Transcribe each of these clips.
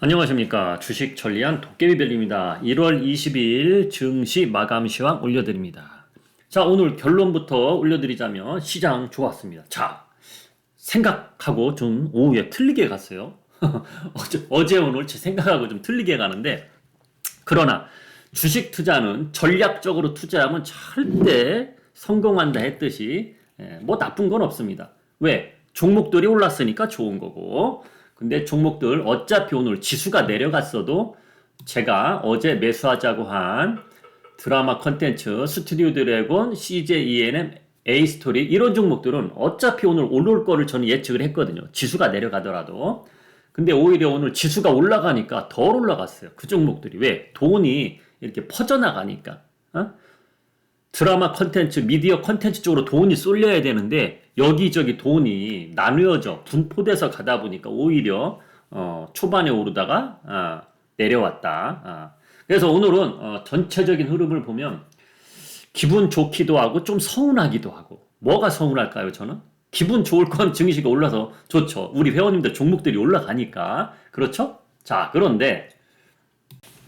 안녕하십니까. 주식 전리안 도깨비별입니다. 1월 22일 증시 마감 시황 올려드립니다. 자, 오늘 결론부터 올려드리자면 시장 좋았습니다. 자, 생각하고 좀 오후에 틀리게 갔어요. 어제, 어제 오늘 제 생각하고 좀 틀리게 가는데, 그러나 주식 투자는 전략적으로 투자하면 절대 성공한다 했듯이, 예, 뭐 나쁜 건 없습니다. 왜? 종목들이 올랐으니까 좋은 거고, 근데 종목들 어차피 오늘 지수가 내려갔어도 제가 어제 매수하자고 한 드라마 컨텐츠, 스튜디오 드래곤, CJ ENM, A 스토리 이런 종목들은 어차피 오늘 올올 거를 저는 예측을 했거든요. 지수가 내려가더라도. 근데 오히려 오늘 지수가 올라가니까 덜 올라갔어요. 그 종목들이. 왜? 돈이 이렇게 퍼져나가니까. 어? 드라마 컨텐츠, 미디어 컨텐츠 쪽으로 돈이 쏠려야 되는데 여기저기 돈이 나누어져 분포돼서 가다 보니까 오히려 어, 초반에 오르다가 아, 내려왔다. 아. 그래서 오늘은 어, 전체적인 흐름을 보면 기분 좋기도 하고 좀 서운하기도 하고 뭐가 서운할까요? 저는 기분 좋을 건 증시가 올라서 좋죠. 우리 회원님들 종목들이 올라가니까 그렇죠? 자 그런데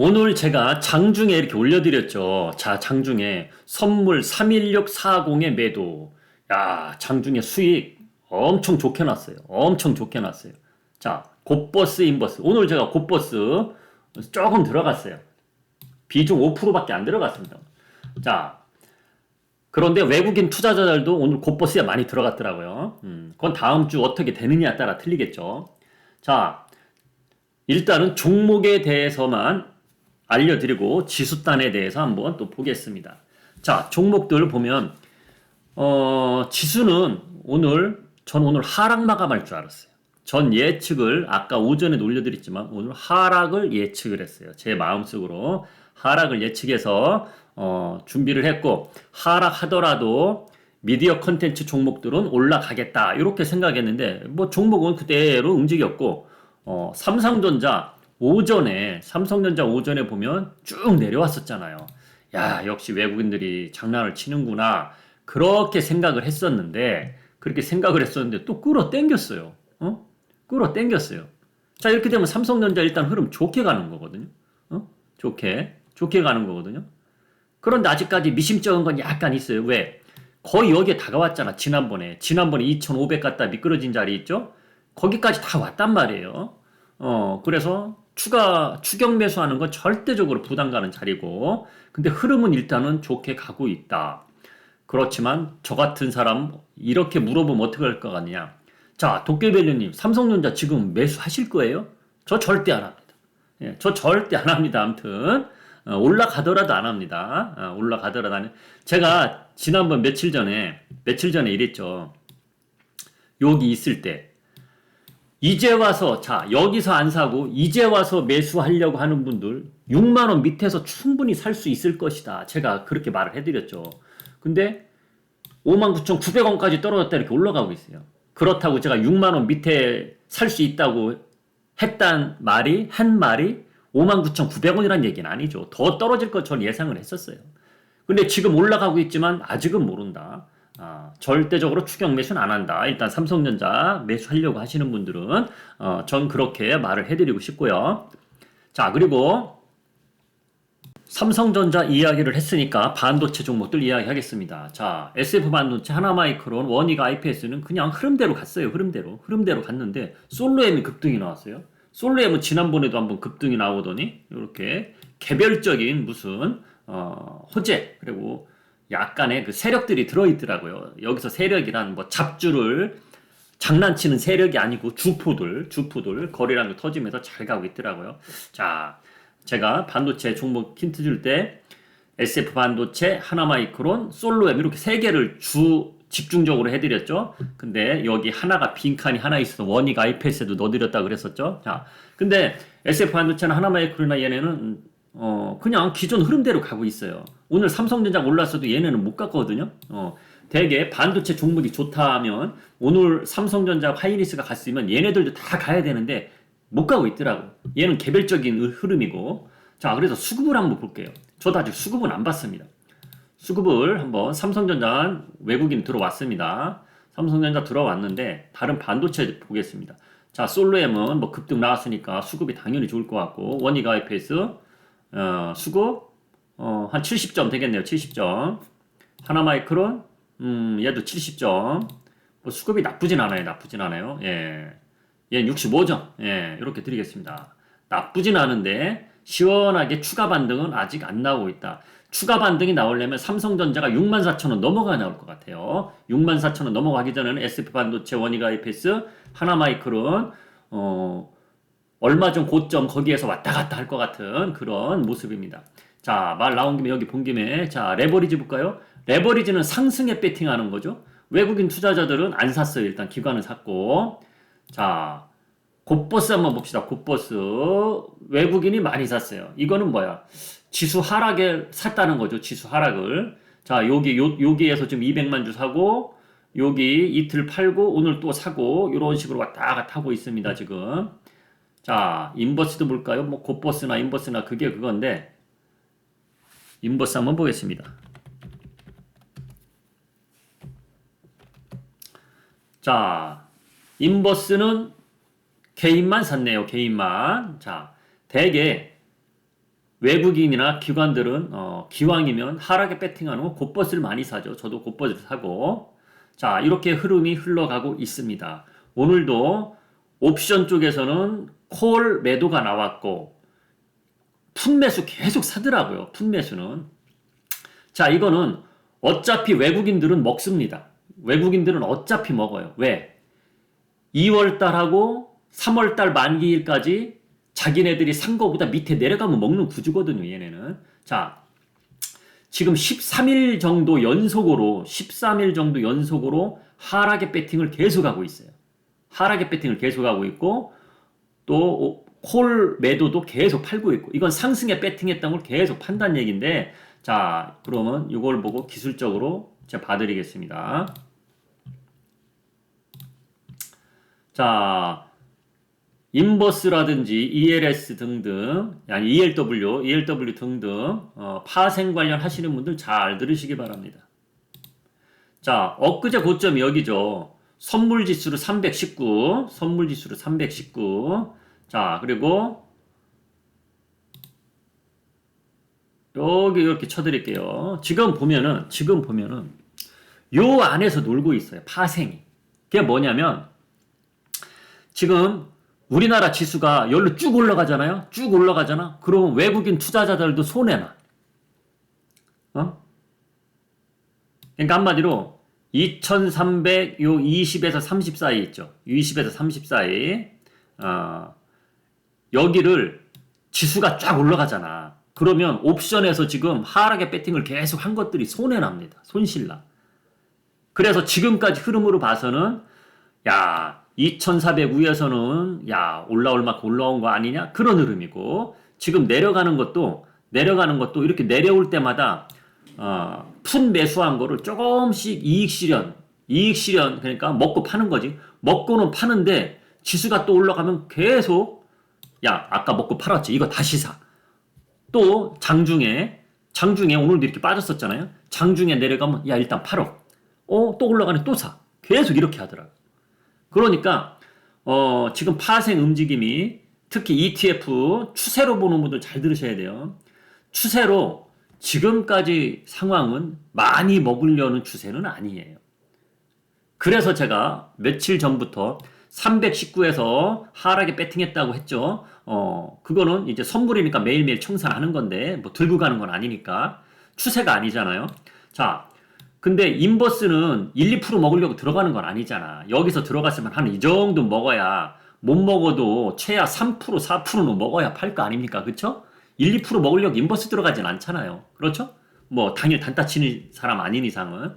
오늘 제가 장중에 이렇게 올려드렸죠. 자, 장중에 선물 31640의 매도. 야, 장중에 수익 엄청 좋게 났어요. 엄청 좋게 났어요. 자, 곧버스, 인버스. 오늘 제가 곧버스 조금 들어갔어요. 비중 5%밖에 안 들어갔습니다. 자, 그런데 외국인 투자자들도 오늘 곧버스에 많이 들어갔더라고요. 음, 그건 다음 주 어떻게 되느냐에 따라 틀리겠죠. 자, 일단은 종목에 대해서만 알려드리고 지수단에 대해서 한번 또 보겠습니다. 자, 종목들 보면 어, 지수는 오늘 전 오늘 하락 마감할 줄 알았어요. 전 예측을 아까 오전에 올려드렸지만 오늘 하락을 예측을 했어요. 제 마음속으로 하락을 예측해서 어, 준비를 했고 하락하더라도 미디어 컨텐츠 종목들은 올라가겠다 이렇게 생각했는데 뭐 종목은 그대로 움직였고 어, 삼성전자 오전에 삼성전자 오전에 보면 쭉 내려왔었잖아요. 야 역시 외국인들이 장난을 치는구나 그렇게 생각을 했었는데 그렇게 생각을 했었는데 또 끌어 당겼어요. 어? 끌어 당겼어요. 자 이렇게 되면 삼성전자 일단 흐름 좋게 가는 거거든요. 어? 좋게 좋게 가는 거거든요. 그런데 아직까지 미심쩍은 건 약간 있어요. 왜? 거의 여기에 다가왔잖아. 지난번에 지난번에 2,500 갔다 미끄러진 자리 있죠? 거기까지 다 왔단 말이에요. 어 그래서 추가 추격 매수하는 건 절대적으로 부담 가는 자리고 근데 흐름은 일단은 좋게 가고 있다. 그렇지만 저 같은 사람 이렇게 물어보면 어떻게 할 것 같냐? 자, 도깨벨리님, 삼성전자 지금 매수하실 거예요? 저 절대 안 합니다. 예, 저 절대 안 합니다. 아무튼 어, 올라가더라도 안 합니다. 어, 올라가더라도 안. 제가 지난번 며칠 전에 며칠 전에 이랬죠. 여기 있을 때 이제 와서 자 여기서 안 사고 이제 와서 매수하려고 하는 분들 6만 원 밑에서 충분히 살 수 있을 것이다. 제가 그렇게 말을 해드렸죠. 근데 59,900원까지 떨어졌다 이렇게 올라가고 있어요. 그렇다고 제가 6만 원 밑에 살 수 있다고 했단 말이 한 말이 59,900원이란 얘기는 아니죠. 더 떨어질 것 전 예상을 했었어요. 근데 지금 올라가고 있지만 아직은 모른다. 아, 절대적으로 추격 매수는 안 한다. 일단 삼성전자 매수하려고 하시는 분들은 어, 전 그렇게 말을 해드리고 싶고요. 자 그리고 삼성전자 이야기를 했으니까 반도체 종목들 이야기하겠습니다. 자 SF 반도체, 하나마이크론, 원익 IPS는 그냥 흐름대로 갔어요. 흐름대로 흐름대로 갔는데 솔로엠이 급등이 나왔어요. 솔로엠은 지난번에도 한번 급등이 나오더니 이렇게 개별적인 무슨 어, 호재 그리고 약간의 그 세력들이 들어있더라고요. 여기서 세력이란 뭐 잡주를 장난치는 세력이 아니고 주포들, 주포들 거래량이 터지면서 잘 가고 있더라고요. 자, 제가 반도체 종목 힌트 줄 때 SF 반도체, 하나마이크론, 솔로엠 이렇게 세 개를 주 집중적으로 해드렸죠. 근데 여기 하나가 빈칸이 하나 있어서 원익 IPS에도 넣어드렸다 그랬었죠. 자, 근데 SF 반도체나 하나마이크론이나 얘네는 어 그냥 기존 흐름대로 가고 있어요. 오늘 삼성전자 올랐어도 얘네는 못 갔거든요. 어 대개 반도체 종목이 좋다 하면 오늘 삼성전자 하이니스가 갔으면 얘네들도 다 가야 되는데 못 가고 있더라고. 얘는 개별적인 흐름이고. 자, 그래서 수급을 한번 볼게요. 저도 아직 수급은 안 봤습니다. 수급을 한번 삼성전자 외국인 들어왔습니다. 삼성전자 들어왔는데 다른 반도체 보겠습니다. 자, 솔로엠은 뭐 급등 나왔으니까 수급이 당연히 좋을 것 같고, 원이가 IPS, 어, 수급, 어, 한 70점 되겠네요. 70점. 하나 마이크론, 음, 얘도 70점. 뭐 수급이 나쁘진 않아요. 나쁘진 않아요. 예. 얘 65점. 예, 이렇게 드리겠습니다. 나쁘진 않은데, 시원하게 추가 반등은 아직 안 나오고 있다. 추가 반등이 나오려면 삼성전자가 64,000원 넘어가 나올 것 같아요. 64,000원 넘어가기 전에는 SP 반도체 원이가 IPS 하나마이크론 어 얼마 전 고점 거기에서 왔다 갔다 할 것 같은 그런 모습입니다. 자, 말 나온 김에 여기 본 김에 자, 레버리지 볼까요? 레버리지는 상승에 배팅하는 거죠. 외국인 투자자들은 안 샀어요. 일단 기관은 샀고. 자, 곧버스 한번 봅시다. 곧버스. 외국인이 많이 샀어요. 이거는 뭐야? 지수 하락에 샀다는 거죠. 지수 하락을. 자, 여기, 요, 여기에서 지금 200만 주 사고, 여기 이틀 팔고, 오늘 또 사고, 이런 식으로 왔다 갔다 하고 있습니다. 지금. 자, 인버스도 볼까요? 뭐, 곧버스나 인버스나 그게 그건데, 인버스 한번 보겠습니다. 자, 인버스는 개인만 샀네요. 개인만. 자, 대개 외국인이나 기관들은 어, 기왕이면 하락에 배팅하는 거 곧버스를 많이 사죠. 저도 곧버스를 사고. 자, 이렇게 흐름이 흘러가고 있습니다. 오늘도 옵션 쪽에서는 콜 매도가 나왔고 푼매수 계속 사더라고요. 푼매수는. 자, 이거는 어차피 외국인들은 먹습니다. 외국인들은 어차피 먹어요. 왜? 2월달하고 3월달 만기일까지 자기네들이 산 거보다 밑에 내려가면 먹는 구조거든요, 얘네는. 자, 지금 13일 정도 연속으로, 13일 정도 연속으로 하락의 배팅을 계속하고 있어요. 하락의 배팅을 계속하고 있고, 또, 콜 매도도 계속 팔고 있고, 이건 상승에 배팅했던 걸 계속 판단 얘기인데, 자, 그러면 이걸 보고 기술적으로 제가 봐드리겠습니다. 자, 인버스라든지 ELS 등등, 아니 ELW, ELW 등등 어, 파생 관련 하시는 분들 잘 들으시기 바랍니다. 자, 엊그제 고점이 여기죠. 선물 지수로 319, 선물 지수로 319. 자, 그리고 여기 이렇게 쳐드릴게요. 지금 보면은, 지금 보면은, 요 안에서 놀고 있어요. 파생이. 그게 뭐냐면, 지금 우리나라 지수가 열로 쭉 올라가잖아요. 쭉 올라가잖아. 그러면 외국인 투자자들도 손해나. 어? 그러니까 한마디로 2300, 요 20에서 30 사이 있죠. 20에서 30 사이. 어, 여기를 지수가 쫙 올라가잖아. 그러면 옵션에서 지금 하락의 배팅을 계속 한 것들이 손해납니다. 손실나. 그래서 지금까지 흐름으로 봐서는 야, 2400 위에서는 야, 올라올 만큼 올라온 거 아니냐? 그런 흐름이고 지금 내려가는 것도 내려가는 것도 이렇게 내려올 때마다 어, 푼 매수한 거를 조금씩 이익 실현, 이익 실현 그러니까 먹고 파는 거지. 먹고는 파는데 지수가 또 올라가면 계속 야, 아까 먹고 팔았지. 이거 다시 사. 또 장중에 장중에 오늘도 이렇게 빠졌었잖아요. 장중에 내려가면 야, 일단 팔어. 어, 또 올라가네 또 사. 계속 이렇게 하더라고. 그러니까 어, 지금 파생 움직임이 특히 ETF 추세로 보는 분들 잘 들으셔야 돼요. 추세로 지금까지 상황은 많이 먹으려는 추세는 아니에요. 그래서 제가 며칠 전부터 319에서 하락에 배팅했다고 했죠. 어, 그거는 이제 선물이니까 매일매일 청산하는 건데, 뭐 들고 가는 건 아니니까. 추세가 아니잖아요. 자, 근데 인버스는 1, 2% 먹으려고 들어가는 건 아니잖아. 여기서 들어갔으면 한 이 정도 먹어야 못 먹어도 최하 3% 4%는 먹어야 팔 거 아닙니까? 그쵸? 1, 2% 먹으려고 인버스 들어가진 않잖아요. 그렇죠? 뭐 당일 단타 치는 사람 아닌 이상은.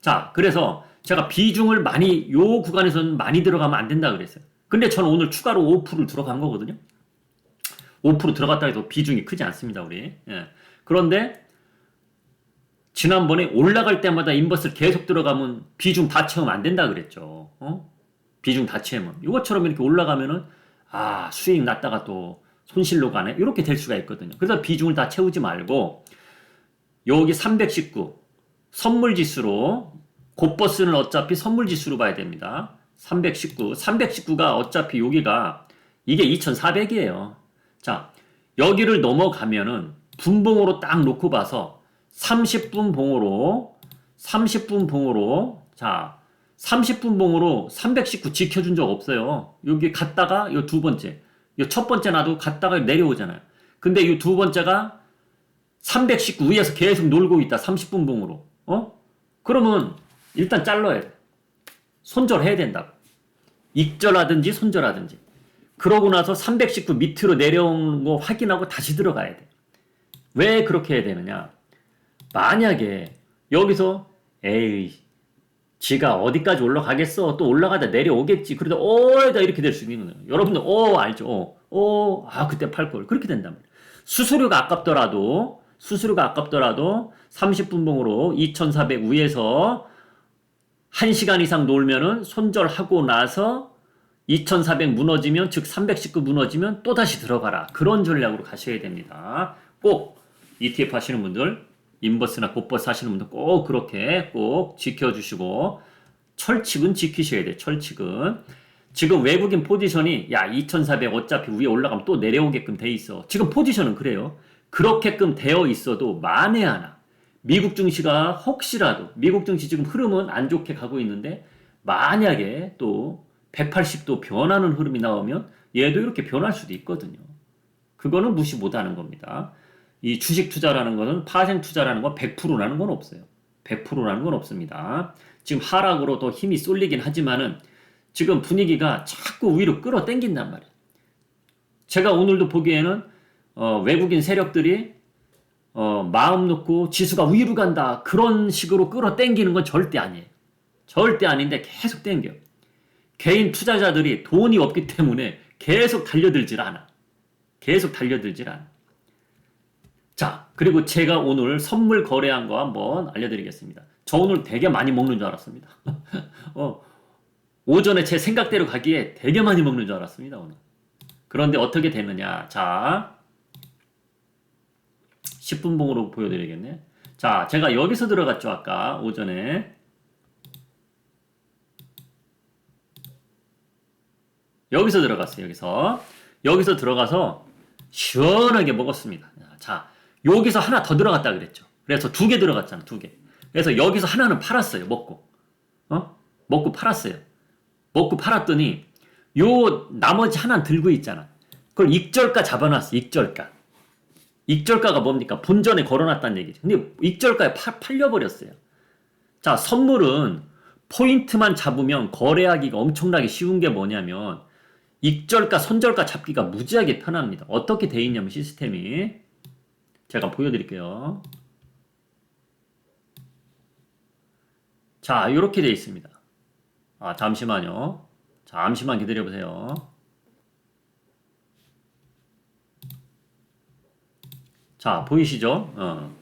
자, 그래서 제가 비중을 많이 요 구간에서는 많이 들어가면 안 된다 그랬어요. 근데 저는 오늘 추가로 5%를 들어간 거거든요. 5% 들어갔다 해도 비중이 크지 않습니다, 우리. 예. 그런데 지난번에 올라갈 때마다 인버스를 계속 들어가면 비중 다 채우면 안 된다 그랬죠. 어? 비중 다 채우면. 이것처럼 이렇게 올라가면은 아, 수익 났다가 또 손실로 가네. 이렇게 될 수가 있거든요. 그래서 비중을 다 채우지 말고 여기 319 선물 지수로 곧버스는 어차피 선물 지수로 봐야 됩니다. 319. 319가 어차피 여기가 이게 2400이에요. 자, 여기를 넘어가면은 분봉으로 딱 놓고 봐서 30분 봉으로 30분 봉으로 자 30분 봉으로 319 지켜준 적 없어요. 여기 갔다가 이 두 번째, 이 첫 번째 나도 갔다가 내려오잖아요. 근데 이 두 번째가 319 위에서 계속 놀고 있다. 30분 봉으로. 어? 그러면 일단 잘라야 돼. 손절해야 된다고. 익절하든지 손절하든지. 그러고 나서 319 밑으로 내려온 거 확인하고 다시 들어가야 돼. 왜 그렇게 해야 되느냐? 만약에 여기서 에이 지가 어디까지 올라가겠어 또 올라가다 내려오겠지 그래도 어다 이렇게 될 수 있는 거예요 여러분들 어 알죠 어아 그때 팔걸 그렇게 된단 말이에요 수수료가 아깝더라도 수수료가 아깝더라도 30분 봉으로 2,400 위에서 1시간 이상 놀면은 손절하고 나서 2,400 무너지면 즉 319 무너지면 또 다시 들어가라 그런 전략으로 가셔야 됩니다 꼭 ETF 하시는 분들 인버스나 곧버스 하시는 분들 꼭 그렇게 꼭 지켜주시고 철칙은 지키셔야 돼요. 철칙은. 지금 외국인 포지션이 야 2400 어차피 위에 올라가면 또 내려오게끔 돼 있어. 지금 포지션은 그래요. 그렇게끔 되어 있어도 만에 하나 미국 증시가 혹시라도 미국 증시 지금 흐름은 안 좋게 가고 있는데 만약에 또 180도 변하는 흐름이 나오면 얘도 이렇게 변할 수도 있거든요. 그거는 무시 못하는 겁니다. 이 주식 투자라는 거는 파생 투자라는 건 100%라는 건 없어요. 100%라는 건 없습니다. 지금 하락으로 더 힘이 쏠리긴 하지만은 지금 분위기가 자꾸 위로 끌어당긴단 말이에요. 제가 오늘도 보기에는 어, 외국인 세력들이 어, 마음 놓고 지수가 위로 간다 그런 식으로 끌어당기는 건 절대 아니에요. 절대 아닌데 계속 당겨. 개인 투자자들이 돈이 없기 때문에 계속 달려들질 않아. 계속 달려들질 않아. 자, 그리고 제가 오늘 선물 거래한 거 한번 알려드리겠습니다. 저 오늘 되게 많이 먹는 줄 알았습니다. 어, 오전에 제 생각대로 가기에 되게 많이 먹는 줄 알았습니다, 오늘. 그런데 어떻게 되느냐. 자, 10분 봉으로 보여드리겠네. 자, 제가 여기서 들어갔죠, 아까 오전에. 여기서 들어갔어요, 여기서. 여기서 들어가서 시원하게 먹었습니다. 자, 여기서 하나 더 들어갔다 그랬죠. 그래서 두 개 들어갔잖아, 두 개. 그래서 여기서 하나는 팔았어요, 먹고. 어? 먹고 팔았어요. 먹고 팔았더니 요 나머지 하나 들고 있잖아. 그걸 익절가 잡아놨어, 익절가. 익절가가 뭡니까? 본전에 걸어놨다는 얘기죠. 근데 익절가에 파, 팔려버렸어요. 자, 선물은 포인트만 잡으면 거래하기가 엄청나게 쉬운 게 뭐냐면 익절가, 손절가 잡기가 무지하게 편합니다. 어떻게 돼 있냐면 시스템이 제가 보여드릴게요. 자, 이렇게 되어 있습니다. 아, 잠시만요. 잠시만 기다려보세요. 자, 보이시죠? 어.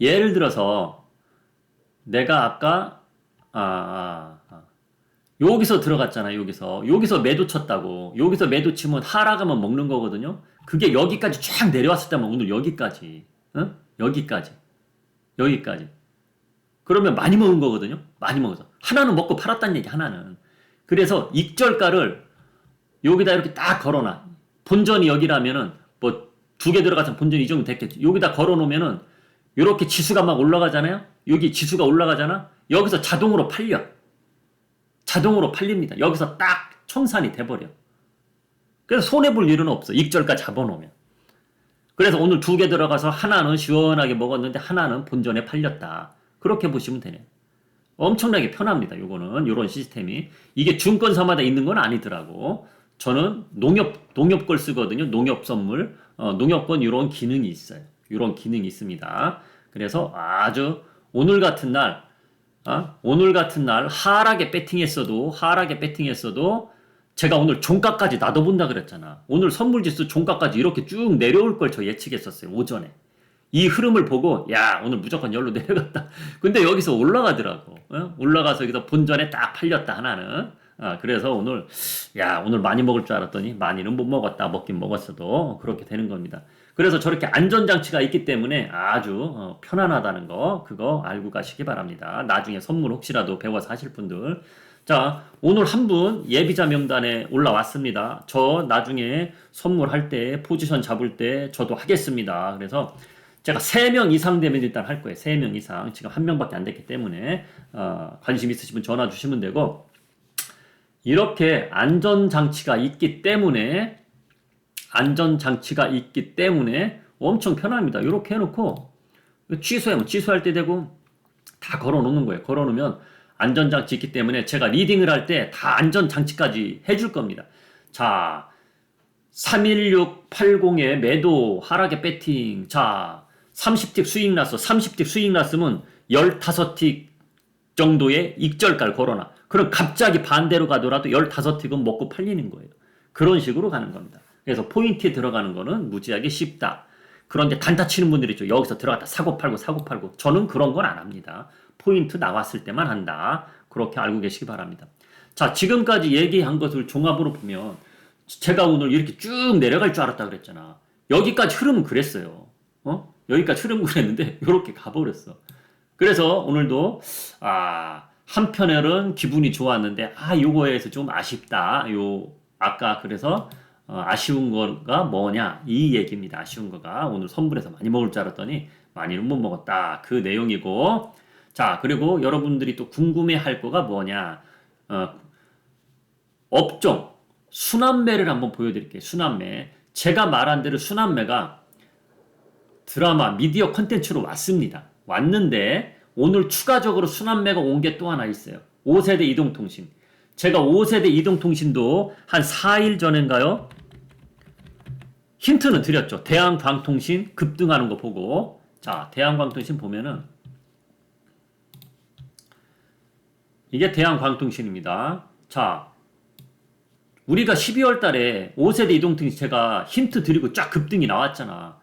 예를 들어서 내가 아까 아, 아, 아. 여기서 들어갔잖아. 여기서 여기서 매도 쳤다고. 여기서 매도 치면 하락하면 먹는 거거든요. 그게 여기까지 쫙 내려왔을 때면 오늘 여기까지, 어? 여기까지, 여기까지. 그러면 많이 먹은 거거든요. 많이 먹어서 하나는 먹고 팔았다는 얘기 하나는. 그래서 익절가를 여기다 이렇게 딱 걸어놔. 본전이 여기라면은 뭐 두 개 들어가서 본전 이 정도 됐겠지. 여기다 걸어놓으면은 이렇게 지수가 막 올라가잖아요. 여기 지수가 올라가잖아. 여기서 자동으로 팔려. 자동으로 팔립니다. 여기서 딱 청산이 돼버려. 그래서 손해볼 일은 없어. 익절가 잡아놓으면. 그래서 오늘 두 개 들어가서 하나는 시원하게 먹었는데 하나는 본전에 팔렸다. 그렇게 보시면 되네요. 엄청나게 편합니다. 요거는 요런 시스템이 이게 증권사마다 있는 건 아니더라고. 저는 농협 농협 걸 쓰거든요. 농협 선물, 어, 농협권 이런 기능이 있어요. 이런 기능이 있습니다. 그래서 아주 오늘 같은 날, 어? 오늘 같은 날 하락에 배팅했어도 하락에 배팅했어도 제가 오늘 종가까지 놔둬본다 그랬잖아. 오늘 선물지수 종가까지 이렇게 쭉 내려올 걸 저 예측했었어요. 오전에. 이 흐름을 보고 야 오늘 무조건 열로 내려갔다. 근데 여기서 올라가더라고. 어? 올라가서 여기서 본전에 딱 팔렸다 하나는. 아, 그래서 오늘 야 오늘 많이 먹을 줄 알았더니 많이는 못 먹었다. 먹긴 먹었어도 그렇게 되는 겁니다. 그래서 저렇게 안전장치가 있기 때문에 아주 어, 편안하다는 거 그거 알고 가시기 바랍니다. 나중에 선물 혹시라도 배워서 하실 분들 자, 오늘 한 분 예비자 명단에 올라왔습니다. 저 나중에 선물할 때, 포지션 잡을 때 저도 하겠습니다. 그래서 제가 3명 이상 되면 일단 할 거예요. 3명 이상. 지금 한 명밖에 안 됐기 때문에, 어, 관심 있으시면 전화 주시면 되고, 이렇게 안전장치가 있기 때문에, 안전장치가 있기 때문에 엄청 편합니다. 이렇게 해놓고, 취소하면 취소할 때 되고, 다 걸어 놓는 거예요. 걸어 놓으면 안전장치 있기 때문에 제가 리딩을 할 때 다 안전장치까지 해줄 겁니다. 자, 31680의 매도 하락의 배팅. 자, 30틱 수익 났어. 30틱 수익 났으면 15틱 정도의 익절가를 걸어놔. 그럼 갑자기 반대로 가더라도 15틱은 먹고 팔리는 거예요. 그런 식으로 가는 겁니다. 그래서 포인트에 들어가는 거는 무지하게 쉽다. 그런데 단타 치는 분들이 있죠. 여기서 들어갔다 사고 팔고 사고 팔고. 저는 그런 건 안 합니다. 포인트 나왔을 때만 한다. 그렇게 알고 계시기 바랍니다. 자, 지금까지 얘기한 것을 종합으로 보면 제가 오늘 이렇게 쭉 내려갈 줄 알았다 그랬잖아. 여기까지 흐름은 그랬어요. 어? 여기까지 흐름 그랬는데 이렇게 가버렸어. 그래서 오늘도 아 한편으로는 기분이 좋았는데 아 요거에서 좀 아쉽다. 요 아까 그래서 어, 아쉬운 거가 뭐냐 이 얘기입니다. 아쉬운 거가 오늘 선불에서 많이 먹을 줄 알았더니 많이는 못 먹었다. 그 내용이고 자 그리고 여러분들이 또 궁금해할 거가 뭐냐 어, 업종 순환매를 한번 보여드릴게요. 순환매 제가 말한 대로 순환매가 드라마 미디어 컨텐츠로 왔습니다. 왔는데 오늘 추가적으로 순환매가 온 게 또 하나 있어요. 5세대 이동통신. 제가 5세대 이동통신도 한 4일 전인가요? 힌트는 드렸죠. 대한광통신 급등하는 거 보고 자 대한광통신 보면은 이게 대한광통신입니다. 자 우리가 12월 달에 5세대 이동통신 제가 힌트 드리고 쫙 급등이 나왔잖아.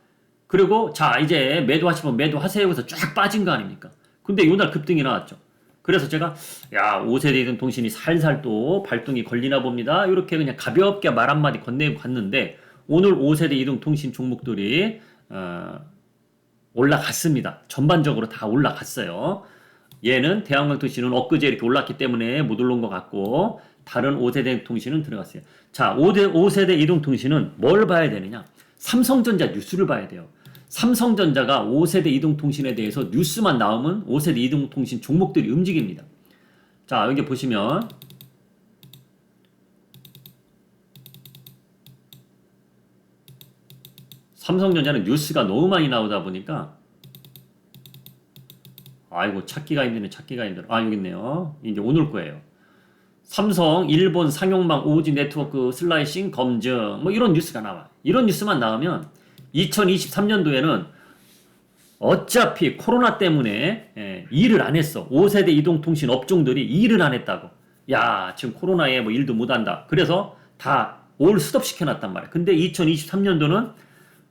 그리고 자 이제 매도하시면 매도하세요 해서 쫙 빠진 거 아닙니까? 근데 요날 급등이 나왔죠. 그래서 제가 야 5세대 이동통신이 살살 또 발동이 걸리나 봅니다. 이렇게 그냥 가볍게 말 한마디 건네고 갔는데 오늘 5세대 이동 통신 종목들이 어, 올라갔습니다. 전반적으로 다 올라갔어요. 얘는 대한광통신은 엊그제 이렇게 올랐기 때문에 못 올라온 것 같고 다른 5세대 통신은 들어갔어요. 자, 5대, 5세대 이동 통신은 뭘 봐야 되느냐? 삼성전자 뉴스를 봐야 돼요. 삼성전자가 5세대 이동통신에 대해서 뉴스만 나오면 5세대 이동통신 종목들이 움직입니다. 자, 여기 보시면 삼성전자는 뉴스가 너무 많이 나오다 보니까 아이고 찾기가 힘드네 찾기가 힘들어. 아 여기 있네요. 이제 오늘 거예요. 삼성 일본 상용망 오지 네트워크 슬라이싱 검증 뭐 이런 뉴스가 나와. 이런 뉴스만 나오면 2023년도에는 어차피 코로나 때문에 예, 일을 안 했어. 5세대 이동통신 업종들이 일을 안 했다고. 야 지금 코로나에 뭐 일도 못 한다. 그래서 다 올 스톱 시켜놨단 말이야. 근데 2023년도는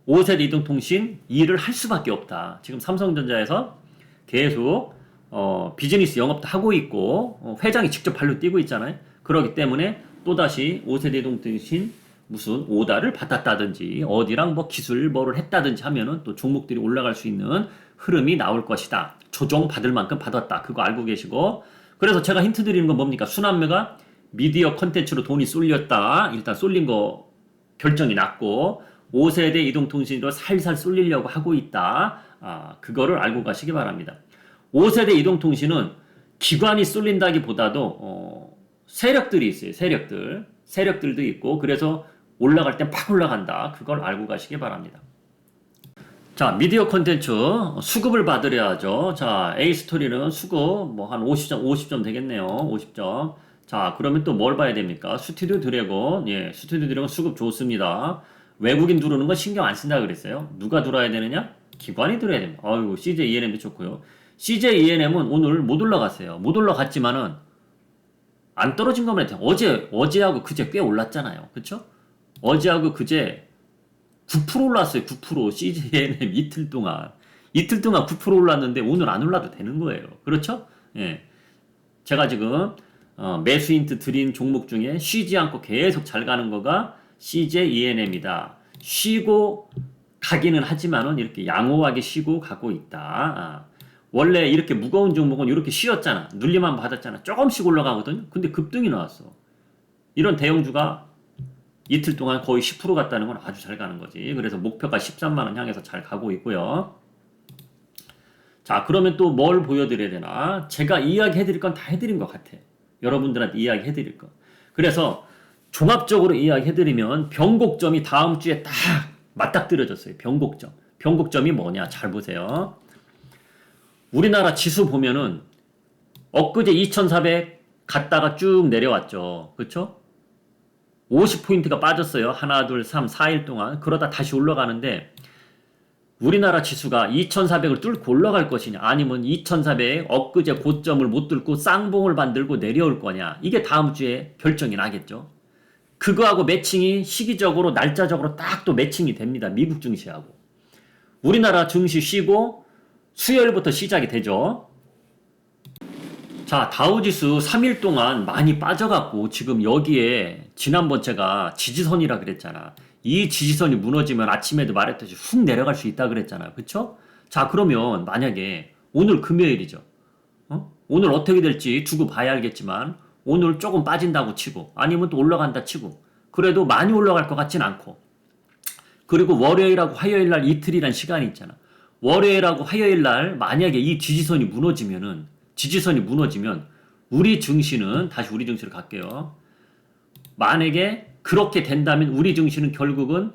5세대 이동통신 일을 할 수밖에 없다. 지금 삼성전자에서 계속 어, 비즈니스 영업도 하고 있고 어, 회장이 직접 발로 뛰고 있잖아요. 그러기 때문에 또다시 5세대 이동통신 무슨 오다를 받았다든지 어디랑 뭐 기술 뭐를 했다든지 하면은 또 종목들이 올라갈 수 있는 흐름이 나올 것이다. 조정 받을 만큼 받았다. 그거 알고 계시고 그래서 제가 힌트 드리는 건 뭡니까? 순환매가 미디어 컨텐츠로 돈이 쏠렸다. 일단 쏠린 거 결정이 났고 5세대 이동통신으로 살살 쏠리려고 하고 있다. 아, 그거를 알고 가시기 바랍니다. 5세대 이동통신은 기관이 쏠린다기보다도 어, 세력들이 있어요. 세력들. 세력들도 있고 그래서 올라갈 땐 팍 올라간다. 그걸 알고 가시기 바랍니다. 자, 미디어 컨텐츠 수급을 받으려야죠. 자, A 스토리는 수급 뭐 한 50점, 50점 되겠네요. 50점. 자, 그러면 또 뭘 봐야 됩니까? 스튜디오 드래곤. 예, 스튜디오 드래곤 수급 좋습니다. 외국인 들어오는 건 신경 안 쓴다 그랬어요. 누가 들어와야 되느냐? 기관이 들어야 됩니다. 아이고, CJ ENM도 좋고요. CJ ENM은 오늘 못 올라갔어요. 못 올라갔지만은 안 떨어진 것만 해도 어제 어제하고 그제 꽤 올랐잖아요. 그렇죠? 어제하고 그제 9% 올랐어요. 9% CJ ENM 이틀 동안 이틀 동안 9% 올랐는데 오늘 안 올라도 되는 거예요. 그렇죠? 예. 제가 지금 어, 매수 힌트 드린 종목 중에 쉬지 않고 계속 잘 가는 거가 CJ ENM이다. 쉬고 가기는 하지만은 이렇게 양호하게 쉬고 가고 있다. 아. 원래 이렇게 무거운 종목은 이렇게 쉬었잖아. 눌림만 받았잖아. 조금씩 올라가거든요. 근데 급등이 나왔어. 이런 대형주가 이틀 동안 거의 10% 갔다는 건 아주 잘 가는 거지. 그래서 목표가 13만 원 향해서 잘 가고 있고요. 자, 그러면 또 뭘 보여드려야 되나? 제가 이야기 해드릴 건 다 해드린 것 같아. 여러분들한테 이야기 해드릴 거. 그래서 종합적으로 이야기 해드리면 변곡점이 다음 주에 딱 맞닥뜨려졌어요. 변곡점. 변곡점이 뭐냐? 잘 보세요. 우리나라 지수 보면은 엊그제 2400 갔다가 쭉 내려왔죠. 그렇죠? 50포인트가 빠졌어요. 하나, 둘, 3, 4일 동안. 그러다 다시 올라가는데 우리나라 지수가 2400을 뚫고 올라갈 것이냐 아니면 2400 엊그제 고점을 못 뚫고 쌍봉을 만들고 내려올 거냐 이게 다음 주에 결정이 나겠죠. 그거하고 매칭이 시기적으로 날짜적으로 딱 또 매칭이 됩니다. 미국 증시하고. 우리나라 증시 쉬고 수요일부터 시작이 되죠. 자, 다우지수 3일 동안 많이 빠져갖고 지금 여기에 지난번 제가 지지선이라 그랬잖아. 이 지지선이 무너지면 아침에도 말했듯이 훅 내려갈 수 있다 그랬잖아요. 그쵸? 자, 그러면 만약에 오늘 금요일이죠. 어? 오늘 어떻게 될지 두고 봐야 알겠지만 오늘 조금 빠진다고 치고 아니면 또 올라간다 치고 그래도 많이 올라갈 것 같진 않고 그리고 월요일하고 화요일 날 이틀이란 시간이 있잖아. 월요일하고 화요일 날 만약에 이 지지선이 무너지면은 지지선이 무너지면 우리 증시는 다시 우리 증시로 갈게요. 만약에 그렇게 된다면 우리 증시는 결국은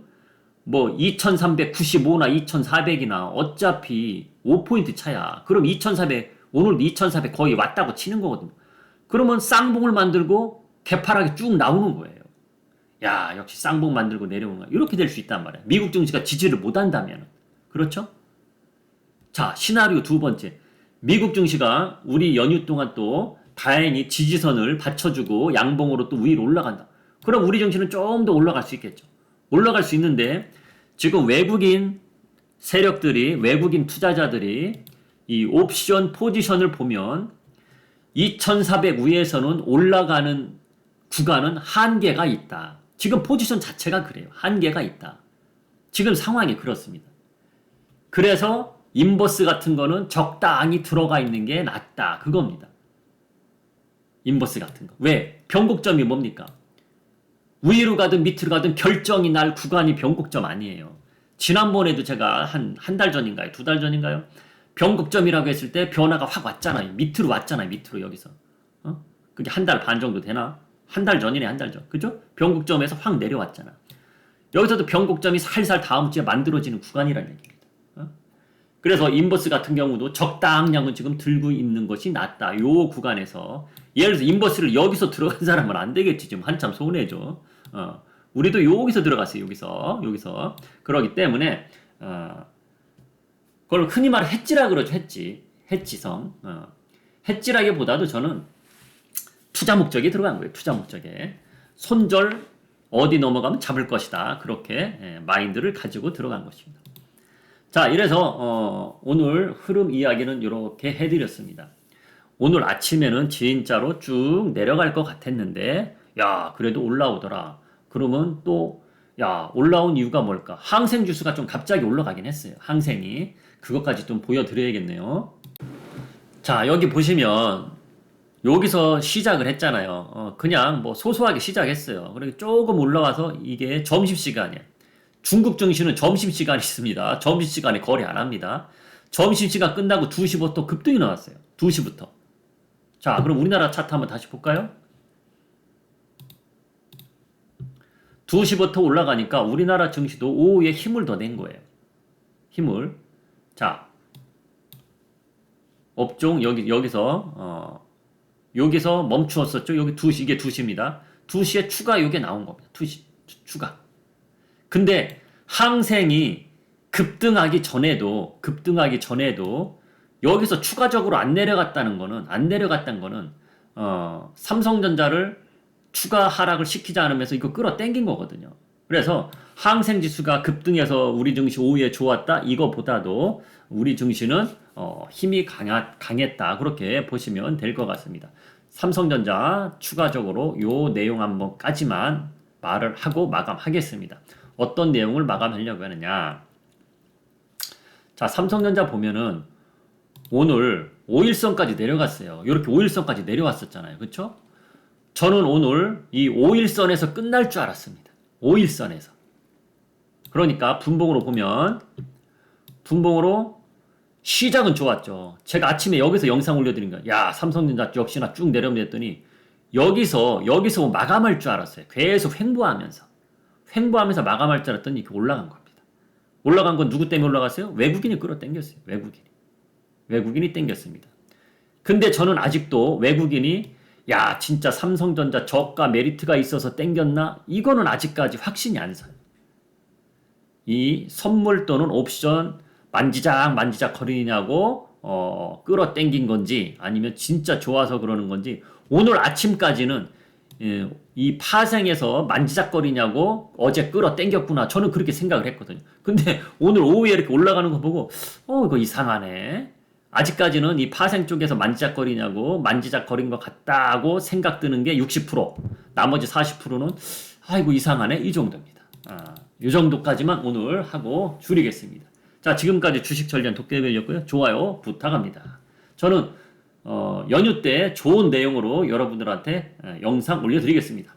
뭐 2395나 2400이나 어차피 5포인트 차야. 그럼 2400 오늘 2400 거의 왔다고 치는 거거든요. 그러면 쌍봉을 만들고 개파락이 쭉 나오는 거예요. 야, 역시 쌍봉 만들고 내려오는 거야. 이렇게 될 수 있단 말이야. 미국 증시가 지지를 못 한다면. 그렇죠? 자, 시나리오 두 번째. 미국 증시가 우리 연휴 동안 또 다행히 지지선을 받쳐주고 양봉으로 또 위로 올라간다. 그럼 우리 증시는 좀 더 올라갈 수 있겠죠. 올라갈 수 있는데 지금 외국인 세력들이 외국인 투자자들이 이 옵션 포지션을 보면 2400 위에서는 올라가는 구간은 한계가 있다. 지금 포지션 자체가 그래요. 한계가 있다. 지금 상황이 그렇습니다. 그래서 인버스 같은 거는 적당히 들어가 있는 게 낫다. 그겁니다. 인버스 같은 거. 왜? 변곡점이 뭡니까? 위로 가든 밑으로 가든 결정이 날 구간이 변곡점 아니에요. 지난번에도 제가 한, 한 달 전인가요? 두 달 전인가요? 변곡점이라고 했을 때 변화가 확 왔잖아요. 밑으로 왔잖아요. 밑으로 여기서. 어? 그게 한 달 반 정도 되나? 한 달 전이네, 한 달 전. 그죠? 변곡점에서 확 내려왔잖아. 여기서도 변곡점이 살살 다음 주에 만들어지는 구간이라는. 어? 그래서 인버스 같은 경우도 적당량은 지금 들고 있는 것이 낫다. 요 구간에서. 예를 들어서 인버스를 여기서 들어간 사람은 안 되겠지. 지금 한참 손해죠. 어. 우리도 여기서 들어갔어요. 여기서. 여기서. 그러기 때문에, 어. 그걸 흔히 말해 해지라 그러죠. 해지. 해지성. 어. 해지라기보다도 저는 투자 목적이 들어간 거예요. 투자 목적에. 손절 어디 넘어가면 잡을 것이다. 그렇게 예, 마인드를 가지고 들어간 것입니다. 자, 이래서 어, 오늘 흐름 이야기는 이렇게 해드렸습니다. 오늘 아침에는 진짜로 쭉 내려갈 것 같았는데, 야, 그래도 올라오더라. 그러면 또, 야, 올라온 이유가 뭘까? 항생 주수가 좀 갑자기 올라가긴 했어요. 항생이. 그것까지 좀 보여드려야겠네요. 자, 여기 보시면, 여기서 시작을 했잖아요. 어, 그냥 뭐 소소하게 시작했어요. 그리고 조금 올라와서 이게 점심시간이야. 중국 증시는 점심시간이 있습니다. 점심시간에 거래 안 합니다. 점심시간 끝나고 2시부터 급등이 나왔어요. 2시부터. 자, 그럼 우리나라 차트 한번 다시 볼까요? 2시부터 올라가니까 우리나라 증시도 오후에 힘을 더 낸 거예요. 힘을. 자, 업종 여기 여기서 어 여기서 멈추었었죠. 여기 2시 이게 2시입니다. 2시에 추가 요게 나온 겁니다. 2시 추가. 근데 항생이 급등하기 전에도 급등하기 전에도 여기서 추가적으로 안 내려갔다는 거는 안 내려갔다는 거는 어, 삼성전자를 추가 하락을 시키지 않으면서 이거 끌어당긴 거거든요. 그래서 항생 지수가 급등해서 우리 증시 오후에 좋았다 이거보다도 우리 증시는 어, 힘이 강하, 강했다 그렇게 보시면 될 것 같습니다. 삼성전자 추가적으로 요 내용 한번까지만 말을 하고 마감하겠습니다. 어떤 내용을 마감하려고 하느냐? 자, 삼성전자 보면은 오늘 5일선까지 내려갔어요. 이렇게 5일선까지 내려왔었잖아요. 그렇죠? 저는 오늘 이 5일선에서 끝날 줄 알았습니다. 5일선에서. 그러니까 분봉으로 보면 분봉으로 시작은 좋았죠. 제가 아침에 여기서 영상 올려드린 거야. 야, 삼성전자 역시나 쭉 내려오면 했더니 여기서 여기서 마감할 줄 알았어요. 계속 횡보하면서 횡보하면서 마감할 줄 알았더니 이렇게 올라간 겁니다. 올라간 건 누구 때문에 올라갔어요? 외국인이 끌어당겼어요. 외국인이. 외국인이 땡겼습니다. 근데 저는 아직도 외국인이 야 진짜 삼성전자 저가 메리트가 있어서 땡겼나? 이거는 아직까지 확신이 안 서요. 이 선물 또는 옵션 만지작 만지작 거리냐고 어, 끌어당긴 건지 아니면 진짜 좋아서 그러는 건지 오늘 아침까지는 예, 이 파생에서 만지작거리냐고 어제 끌어당겼구나 저는 그렇게 생각을 했거든요. 근데 오늘 오후에 이렇게 올라가는 거 보고 어 이거 이상하네. 아직까지는 이 파생 쪽에서 만지작거리냐고 만지작거린 것 같다고 생각 드는 게 60% 나머지 40%는 아이고 이상하네 이 정도입니다. 아, 이 정도까지만 오늘 하고 줄이겠습니다. 자 지금까지 주식 전략 도깨비였고요. 좋아요 부탁합니다. 저는 어, 연휴 때 좋은 내용으로 여러분들한테 어, 영상 올려드리겠습니다.